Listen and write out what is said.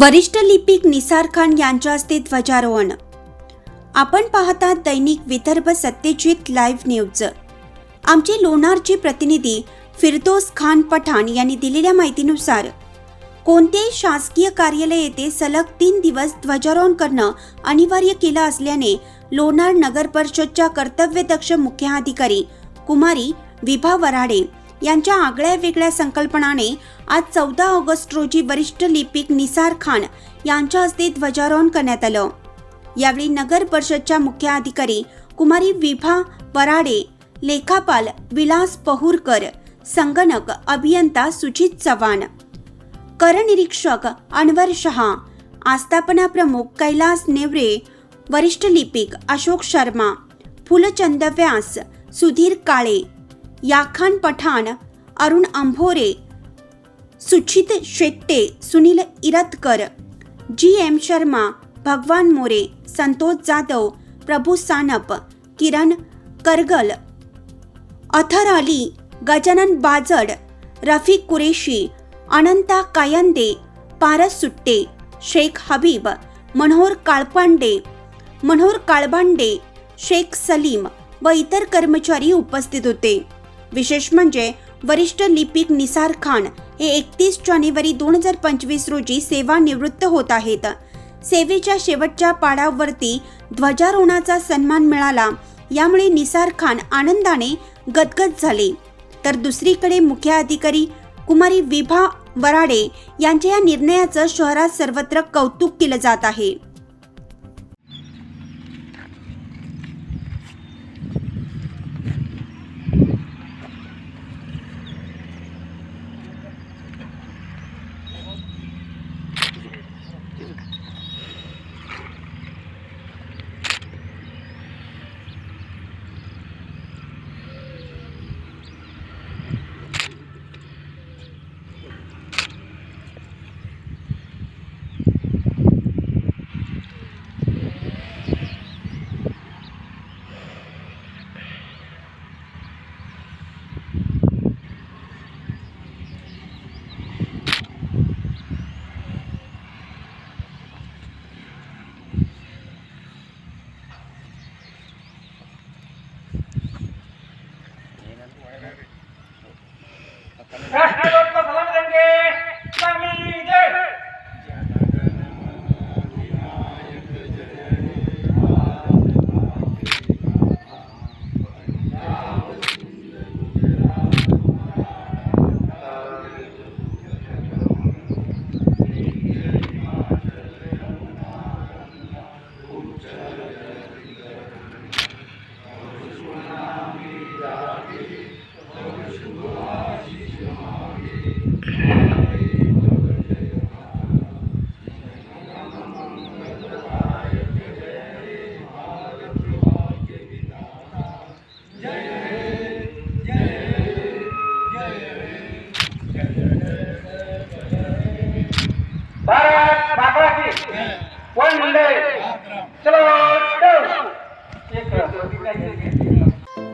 वरिष्ठ लिपिक निसार खान यांच्या हस्ते ध्वजारोहण. आपण पाहतात दैनिक विदर्भ सत्यजित लाईव्ह न्यूज. आमचे लोणारचे प्रतिनिधी फिरदोस खान पठाण यांनी दिलेल्या माहितीनुसार कोणतेही शासकीय कार्यालय येथे सलग तीन दिवस ध्वजारोहण करणं अनिवार्य केलं असल्याने लोणार नगर परिषदच्या कर्तव्यदक्ष मुख्याधिकारी कुमारी विभा वराडे यांच्या आगळ्या वेगळ्या संकल्पनाने आज चौदा ऑगस्ट रोजी वरिष्ठ लिपिक निसार खान यांच्या हस्ते ध्वजारोहण करण्यात आलं. यावेळी नगर परिषदच्या मुख्याधिकारी कुमारी विभा पराडे लेखापाल विलास पहुरकर संगणक अभियंता सुजित चव्हाण करनिरीक्षक अनवर शहा आस्थापना प्रमुख कैलास नेवरे वरिष्ठ लिपिक अशोक शर्मा फुलचंद व्यास सुधीर काळे याखान पठाण अरुण अंभोरे सुचित शेट्टे सुनील इरतकर जी एम शर्मा भगवान मोरे संतोष जाधव प्रभू सानप किरण करगल अथर अली गजानन बाजड रफिक कुरेशी अनंता कायंदे पारस सुट्टे शेख हबीब मनोहर काळपांडे मनोहर काळबांडे शेख सलीम व इतर कर्मचारी उपस्थित होते. विशेष म्हणजे वरिष्ठ लिपिक निसार खान हे एकतीस जानेवारी दोन हजार पंचवीस रोजी सेवानिवृत्त होत आहेत. सेवेच्या शेवटच्या पाडावरती ध्वजारोहणाचा सन्मान मिळाला यामुळे निसार खान आनंदाने गदगद झाले. तर दुसरीकडे मुख्याधिकारी कुमारी विभा वराडे यांच्या या निर्णयाचं शहरात सर्वत्र कौतुक केलं जात आहे. Right. Okay.